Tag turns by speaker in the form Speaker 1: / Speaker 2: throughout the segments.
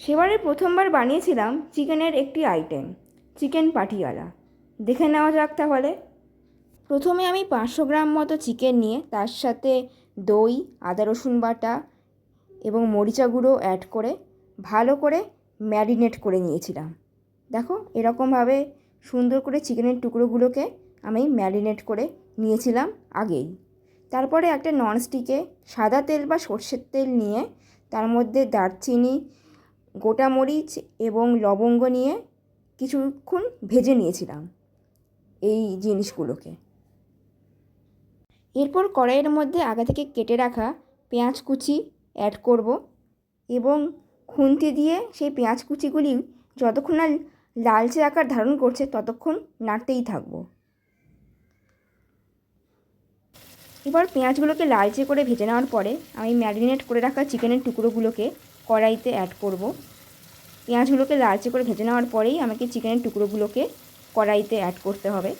Speaker 1: সেবারে প্রথমবার বানিয়েছিলাম চিকেনের একটি আইটেম, চিকেন পাটিয়ালা। দেখে নেওয়া যাক তাহলে। প্রথমে আমি পাঁচশো গ্রাম মতো চিকেন নিয়ে তার সাথে দই, আদা রসুন বাটা এবং মরিচা গুঁড়ো অ্যাড করে ভালো করে ম্যারিনেট করে নিয়েছিলাম। দেখো, এরকমভাবে সুন্দর করে চিকেনের টুকরোগুলোকে আমি ম্যারিনেট করে নিয়েছিলাম আগেই। তারপরে একটা ননস্টিকে সাদা তেল বা সর্ষের তেল নিয়ে তার মধ্যে দারচিনি গোটা মরিচ এবং লবঙ্গ নিয়ে কিছুক্ষণ ভেজে নিয়েছিলাম এই জিনিসগুলোকে। এরপর কড়াইয়ের মধ্যে আগে থেকে কেটে রাখা পেঁয়াজ কুচি অ্যাড করব এবং খুন্তি দিয়ে সেই পেঁয়াজ কুচিগুলি যতক্ষণ না লালচে আকার ধারণ করছে ততক্ষণ নাড়তেই থাকব। এবার পেঁয়াজগুলোকে লালচে করে ভেজে নেওয়ার পরে আমি ম্যারিনেট করে রাখা চিকেনের টুকরোগুলোকে কড়াইতে অ্যাড করব। পেঁয়াজগুলোকে লালচে করে ভেজে নেওয়ার পরেই আমাকে চিকেনের টুকরোগুলোকে কড়াইতে অ্যাড করতে হবে।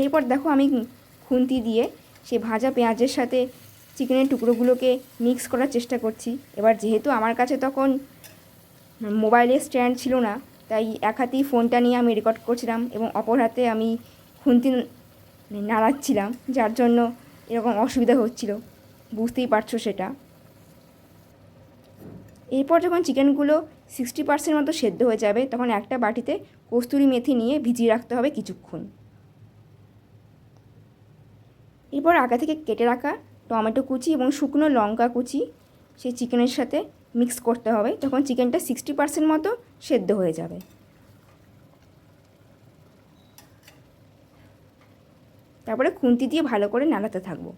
Speaker 1: এরপর দেখো আমি খুন্তি দিয়ে সে ভাজা পেঁয়াজের সাথে চিকেনের টুকরোগুলোকে মিক্স করার চেষ্টা করছি। এবার যেহেতু আমার কাছে তখন মোবাইলের স্ট্যান্ড ছিল না, তাই এক হাতেই ফোনটা নিয়ে আমি রেকর্ড করছিলাম এবং অপর হাতে আমি খুন্তি নাড়াচ্ছিলাম, যার জন্য এরকম অসুবিধা হচ্ছিল। বুঝতেই পারছ সেটা। এরপর যখন চিকেনগুলো সিক্সটি পার্সেন্ট মতো সেদ্ধ হয়ে যাবে, তখন একটা বাটিতে কস্তুরি মেথি নিয়ে ভিজিয়ে রাখতে হবে কিছুক্ষণ। এরপর আগে থেকে কেটে রাখা টমেটো কুচি এবং শুকনো লঙ্কা কুচি সেই চিকেনের সাথে মিক্স করতে হবে, তখন চিকেনটা সিক্সটি পার্সেন্ট মতো সেদ্ধ হয়ে যাবে। তারপরে খুন্তি দিয়ে ভালো করে নাড়াতে থাকব।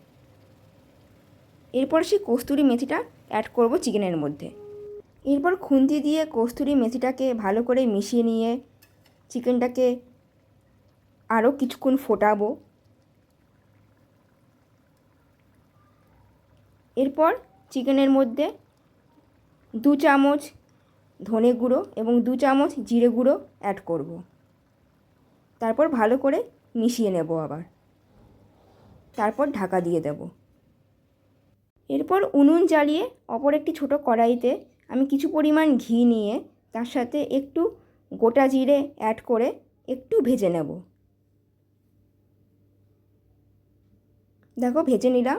Speaker 1: এরপর সেই কস্তুরি মেথিটা অ্যাড করব চিকেনের মধ্যে। এরপর খুন্তি দিয়ে কস্তুরি মেথিটাকে ভালো করে মিশিয়ে নিয়ে চিকেনটাকে আরও কিছুক্ষণ ফোটাবো। এরপর চিকেনের মধ্যে দু চামচ ধনে গুঁড়ো এবং দু চামচ জিরে গুঁড়ো অ্যাড করব। তারপর ভালো করে মিশিয়ে নেব আবার। তারপর ঢাকা দিয়ে দেব। এরপর উনুন জ্বালিয়ে অপর একটি ছোট কড়াইতে আমি কিছু পরিমাণ ঘি নিয়ে তার সাথে একটু গোটা জিরে অ্যাড করে একটু ভেজে নেব। দেখো ভেজে নিলাম।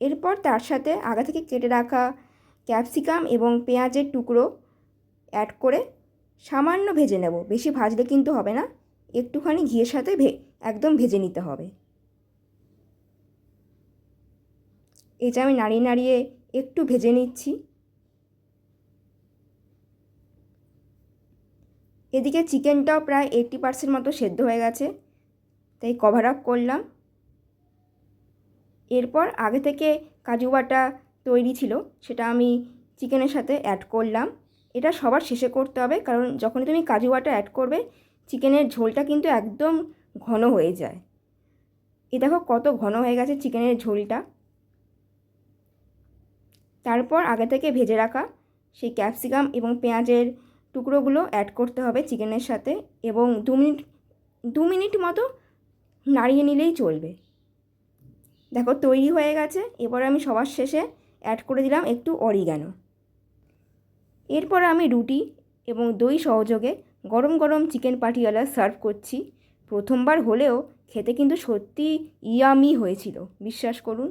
Speaker 1: এরপর তার সাথে আগে থেকে কেটে রাখা ক্যাপসিকাম এবং পেঁয়াজের টুকরো অ্যাড করে সামান্য ভেজে নেব। বেশি ভাজলে কিন্তু হবে না। একটুখানি ঘিয়ের সাথে ভে একদম ভেজে নিতে হবে। এটা আমি নাড়িয়ে নাড়িয়ে একটু ভেজে নিচ্ছি। এদিকে চিকেনটাও প্রায় এইট্টি পার্সেন্ট মতো সেদ্ধ হয়ে গেছে, তাই কভার আপ করলাম। এরপর আগে থেকে কাজু বাটা তৈরি ছিল, সেটা আমি চিকেনের সাথে অ্যাড করলাম। এটা সবার শেষে করতে হবে, কারণ যখনই তুমি কাজু বাটা অ্যাড করবে, চিকেনের ঝোলটা কিন্তু একদম ঘন হয়ে যায়। এ দেখো কত ঘন হয়ে গেছে চিকেনের ঝোলটা। তারপর আগে থেকে ভেজে রাখা সেই ক্যাপসিকাম এবং পেঁয়াজের টুকরোগুলো অ্যাড করতে হবে চিকেনের সাথে এবং দু মিনিট দু মিনিট মতো নাড়িয়ে নিলেই চলবে। দেখো তৈরি হয়ে গেছে, এবার আমি সবার শেষে অ্যাড করে দিলাম একটু অরিগ্যানো এরপর আমি রুটি এবং দই সহযোগে গরম গরম চিকেন পাটিয়ালা সার্ভ করছি। প্রথমবার হলেও খেতে কিন্তু সত্যি ইয়ামি হয়েছিল, বিশ্বাস করুন।